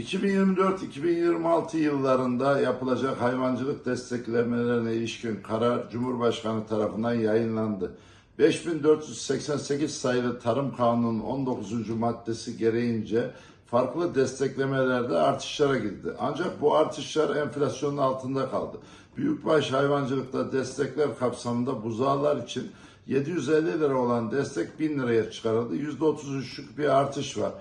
2024-2026 yıllarında yapılacak hayvancılık desteklemelerine ilişkin karar Cumhurbaşkanı tarafından yayınlandı. 5488 sayılı Tarım Kanunu'nun 19. maddesi gereğince farklı desteklemelerde artışlara gitti. Ancak bu artışlar enflasyonun altında kaldı. Büyükbaş hayvancılıkta destekler kapsamında buzağlar için 750 lira olan destek 1000 liraya çıkarıldı. %33'lük bir artış var.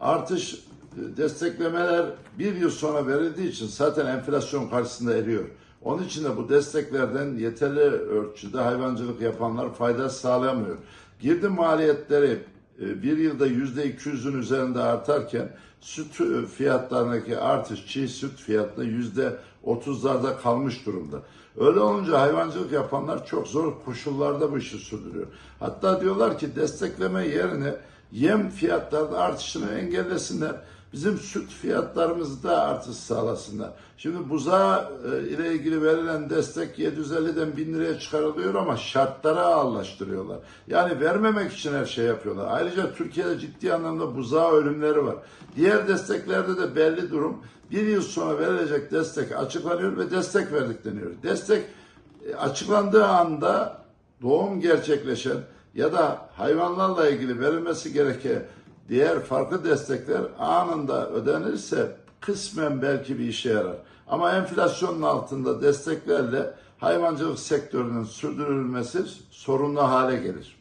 Artış desteklemeler bir yıl sonra verildiği için zaten enflasyon karşısında eriyor. Onun için de bu desteklerden yeterli ölçüde hayvancılık yapanlar fayda sağlayamıyor. Girdi maliyetleri e, bir yılda yüzde 200'ün üzerinde artarken süt e, fiyatlarındaki artış çiğ süt fiyatında yüzde 30'larda kalmış durumda. Öyle olunca hayvancılık yapanlar çok zor koşullarda bu işi sürdürüyor. Hatta diyorlar ki destekleme yerine yem fiyatlarında artışını engellesinler. Bizim süt fiyatlarımızda artış sağlasınlar. Şimdi buzağı e, ile ilgili verilen destek 750'den 1000 liraya çıkarılıyor ama şartlara ağırlaştırıyorlar. Yani vermemek için her şey yapıyorlar. Ayrıca Türkiye'de ciddi anlamda buzağı ölümleri var. Diğer desteklerde de belli durum. Bir yıl sonra verilecek destek açıklanıyor ve destek verdik deniyor. Destek e, açıklandığı anda doğum gerçekleşen ya da hayvanlarla ilgili verilmesi gereken diğer farklı destekler anında ödenirse kısmen belki bir işe yarar. Ama enflasyonun altında desteklerle hayvancılık sektörünün sürdürülmesi sorunlu hale gelir.